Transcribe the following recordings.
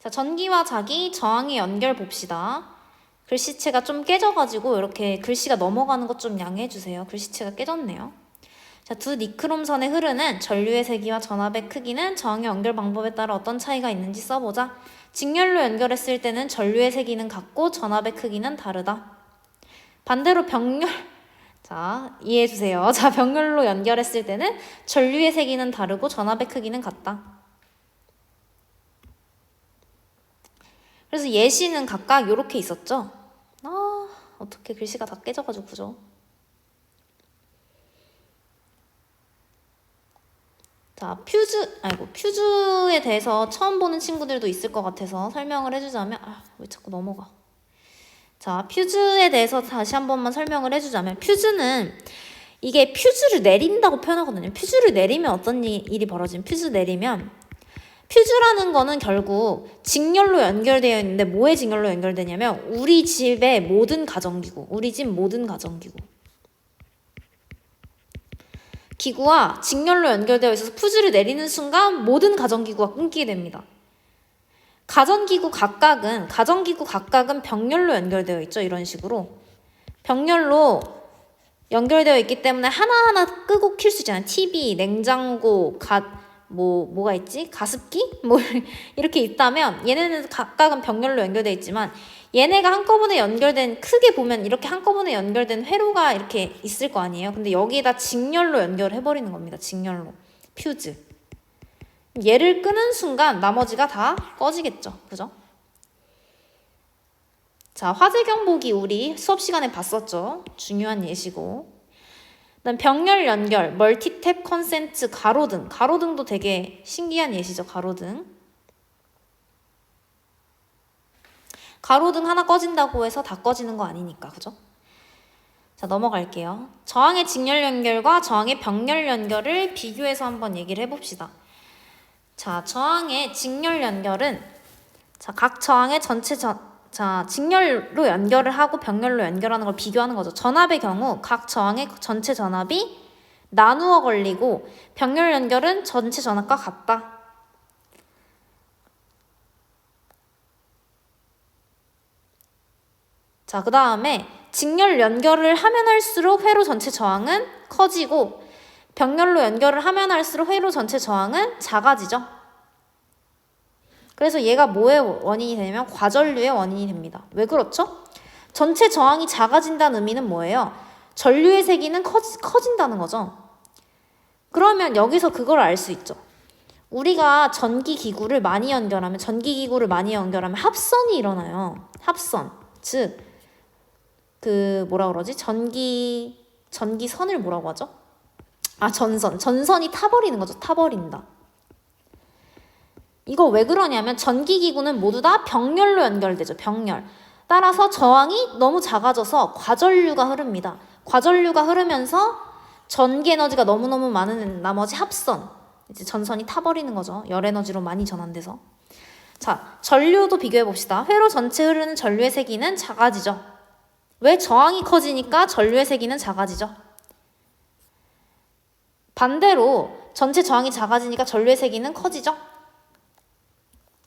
자, 전기와 자기 저항의 연결 봅시다. 글씨체가 좀 깨져가지고 이렇게 글씨가 넘어가는 것 좀 양해해 주세요. 글씨체가 깨졌네요. 자, 두 니크롬 선에 흐르는 전류의 세기와 전압의 크기는 저항의 연결 방법에 따라 어떤 차이가 있는지 써보자. 직렬로 연결했을 때는 전류의 세기는 같고 전압의 크기는 다르다. 반대로 병렬 자, 이해해 주세요. 자, 병렬로 연결했을 때는 전류의 세기는 다르고 전압의 크기는 같다. 그래서 예시는 각각 이렇게 있었죠. 아, 어떻게 글씨가 다 깨져가지고 그죠? 자, 퓨즈, 아이고, 퓨즈에 대해서 처음 보는 친구들도 있을 것 같아서 설명을 해주자면, 아, 왜 자꾸 넘어가. 자, 퓨즈에 대해서 다시 한 번만 설명을 해주자면, 퓨즈는 이게 퓨즈를 내린다고 표현하거든요. 퓨즈를 내리면 어떤 일- 일이 벌어지면, 퓨즈 내리면, 퓨즈라는 거는 결국 직렬로 연결되어 있는데 뭐에 직렬로 연결되냐면 우리 집의 모든 가정기구, 우리 집 모든 가정기구. 기구와 직렬로 연결되어 있어서 퓨즈를 내리는 순간 모든 가정기구가 끊기게 됩니다. 가전기구 각각은 가전기구 각각은 병렬로 연결되어 있죠. 이런 식으로 병렬로 연결되어 있기 때문에 하나하나 끄고 킬 수 있잖아요. TV, 냉장고, 가, 뭐 뭐가 있지? 가습기? 뭐 이렇게 있다면 얘네는 각각은 병렬로 연결되어 있지만 얘네가 한꺼번에 연결된 크게 보면 이렇게 한꺼번에 연결된 회로가 이렇게 있을 거 아니에요. 근데 여기에다 직렬로 연결해 버리는 겁니다. 직렬로 퓨즈. 얘를 끄는 순간 나머지가 다 꺼지겠죠. 그죠? 자, 화재 경보기 우리 수업 시간에 봤었죠. 중요한 예시고. 그다음 병렬 연결, 멀티탭 컨센트, 가로등. 가로등도 되게 신기한 예시죠. 가로등. 가로등 하나 꺼진다고 해서 다 꺼지는 거 아니니까. 그죠? 자, 넘어갈게요. 저항의 직렬 연결과 저항의 병렬 연결을 비교해서 한번 얘기를 해 봅시다. 자, 저항의 직렬 연결은 자, 각 저항의 전체 전 자, 직렬로 연결을 하고 병렬로 연결하는 걸 비교하는 거죠. 전압의 경우 각 저항의 전체 전압이 나누어 걸리고 병렬 연결은 전체 전압과 같다. 자, 그 다음에 직렬 연결을 하면 할수록 회로 전체 저항은 커지고 병렬로 연결을 하면 할수록 회로 전체 저항은 작아지죠. 그래서 얘가 뭐의 원인이 되냐면 과전류의 원인이 됩니다. 왜 그렇죠? 전체 저항이 작아진다는 의미는 뭐예요? 전류의 세기는 커지, 커진다는 거죠. 그러면 여기서 그걸 알 수 있죠. 우리가 전기 기구를 많이 연결하면 전기 기구를 많이 연결하면 합선이 일어나요. 합선. 즉, 그 뭐라 그러지? 전기 전기선을 뭐라고 하죠? 아, 전선. 전선이 타버리는 거죠. 타버린다. 이거 왜 그러냐면 전기기구는 모두 다 병렬로 연결되죠. 병렬. 따라서 저항이 너무 작아져서 과전류가 흐릅니다. 과전류가 흐르면서 전기 에너지가 너무너무 많은 나머지 합선. 이제 전선이 타버리는 거죠. 열 에너지로 많이 전환돼서. 자, 전류도 비교해 봅시다. 회로 전체 흐르는 전류의 세기는 작아지죠. 왜 저항이 커지니까 전류의 세기는 작아지죠. 반대로 전체 저항이 작아지니까 전류의 세기는 커지죠.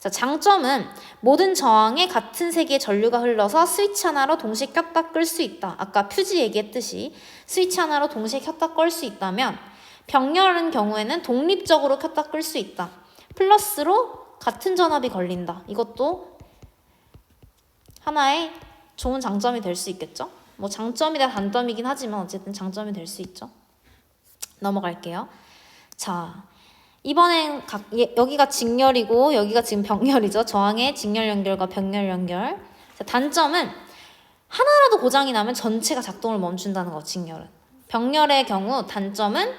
자, 장점은 모든 저항에 같은 세기의 전류가 흘러서 스위치 하나로 동시에 켰다 끌 수 있다. 아까 퓨즈 얘기했듯이 스위치 하나로 동시에 켰다 끌 수 있다면 병렬은 경우에는 독립적으로 켰다 끌 수 있다. 플러스로 같은 전압이 걸린다. 이것도 하나의 좋은 장점이 될 수 있겠죠? 뭐 장점이다 단점이긴 하지만 어쨌든 장점이 될 수 있죠. 넘어갈게요. 자, 이번엔 각, 예, 여기가 직렬이고 여기가 지금 병렬이죠. 저항의 직렬 연결과 병렬 연결. 자, 단점은 하나라도 고장이 나면 전체가 작동을 멈춘다는 거, 직렬은. 병렬의 경우 단점은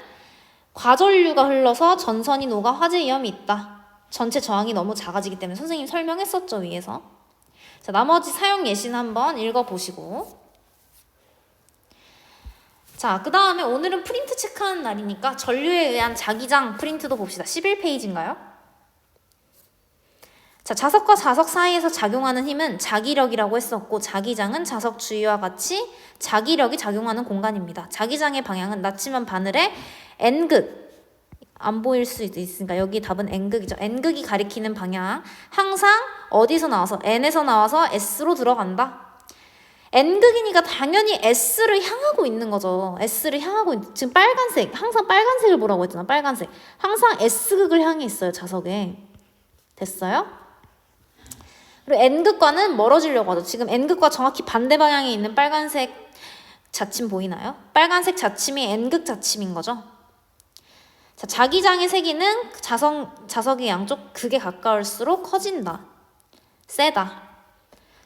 과전류가 흘러서 전선이 녹아 화재 위험이 있다. 전체 저항이 너무 작아지기 때문에 선생님 설명했었죠, 위에서. 자, 나머지 사용 예시는 한번 읽어보시고. 자, 그 다음에 오늘은 프린트 체크하는 날이니까 전류에 의한 자기장 프린트도 봅시다. 11페이지인가요? 자, 자석과 자석 사이에서 작용하는 힘은 자기력이라고 했었고, 자기장은 자석 주위와 같이 자기력이 작용하는 공간입니다. 자기장의 방향은 낮지만 바늘의 N극. 안 보일 수도 있으니까 여기 답은 N극이죠. N극이 가리키는 방향. 항상 어디서 나와서 n에서 나와서 s로 들어간다. N극이니까 당연히 s를 향하고 있는 거죠. s를 향하고 있, 지금 빨간색 항상 빨간색을 보라고 했잖아. 빨간색 항상 s극을 향해 있어요. 자석에 됐어요? 그리고 n극과는 멀어지려고 하죠. 지금 n극과 정확히 반대 방향에 있는 빨간색 자침 보이나요? 빨간색 자침이 n극 자침인 거죠. 자, 자기장의 세기는 자석, 자석의 양쪽 극에 가까울수록 커진다. 세다.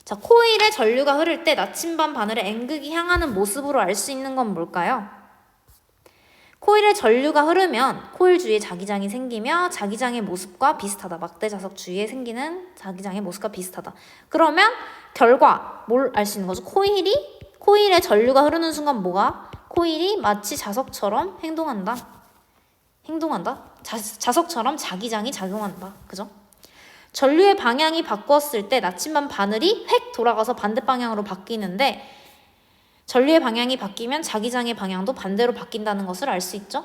자, 코일에 전류가 흐를 때 나침반 바늘의 N극이 향하는 모습으로 알 수 있는 건 뭘까요? 코일에 전류가 흐르면 코일 주위에 자기장이 생기며 자기장의 모습과 비슷하다. 막대 자석 주위에 생기는 자기장의 모습과 비슷하다. 그러면 결과 뭘 알 수 있는 거죠? 코일이 코일에 전류가 흐르는 순간 뭐가? 코일이 마치 자석처럼 행동한다. 행동한다. 자, 자석처럼 자기장이 작용한다. 그죠? 전류의 방향이 바꿨을 때 나침반 바늘이 획 돌아가서 반대 방향으로 바뀌는데 전류의 방향이 바뀌면 자기장의 방향도 반대로 바뀐다는 것을 알 수 있죠.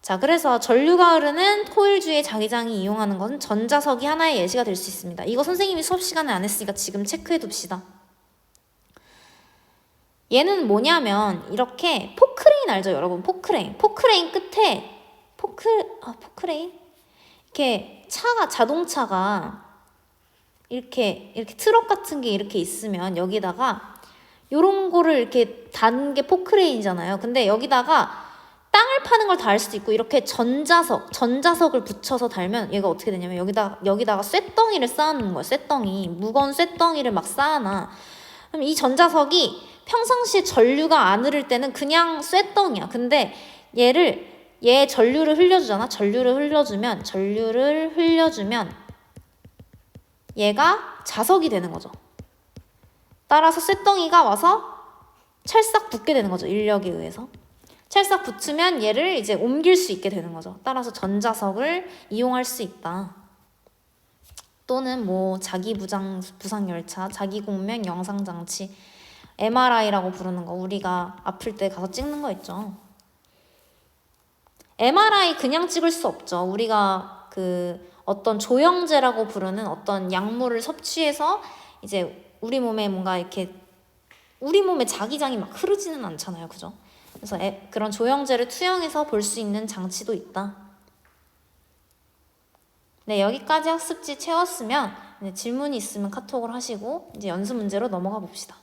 자, 그래서 전류가 흐르는 코일 주의 자기장이 이용하는 것은 전자석이 하나의 예시가 될 수 있습니다. 이거 선생님이 수업 시간에 안 했으니까 지금 체크해 둡시다. 얘는 뭐냐면 이렇게 포크레인 알죠, 여러분? 포크레인. 포크레인 끝에 포크 아 포크레인 이렇게 차가 자동차가 이렇게 이렇게 트럭 같은 게 이렇게 있으면 여기다가 요런 거를 이렇게 단 게 포크레인이잖아요. 근데 여기다가 땅을 파는 걸 달 수도 있고 이렇게 전자석 전자석을 붙여서 달면 얘가 어떻게 되냐면 여기다 여기다가 쇳덩이를 쌓아 놓는 거예요. 쇳덩이 무거운 쇳덩이를 막 쌓아 놔. 그럼 이 전자석이 평상시에 전류가 안 흐를 때는 그냥 쇳덩이야. 근데 얘를 얘 전류를 흘려주잖아. 전류를 흘려주면 전류를 흘려주면 얘가 자석이 되는 거죠. 따라서 쇳덩이가 와서 찰싹 붙게 되는 거죠. 인력에 의해서. 찰싹 붙으면 얘를 이제 옮길 수 있게 되는 거죠. 따라서 전자석을 이용할 수 있다. 또는 뭐 자기 부장 부상 열차, 자기 공명 영상 장치, MRI라고 부르는 거 우리가 아플 때 가서 찍는 거 있죠. MRI 그냥 찍을 수 없죠. 우리가 그 어떤 조영제라고 부르는 어떤 약물을 섭취해서 이제 우리 몸에 뭔가 이렇게 우리 몸에 자기장이 막 흐르지는 않잖아요. 그죠? 그래서 에, 그런 조영제를 투영해서 볼 수 있는 장치도 있다. 네, 여기까지 학습지 채웠으면 네, 질문이 있으면 카톡을 하시고 이제 연습 문제로 넘어가 봅시다.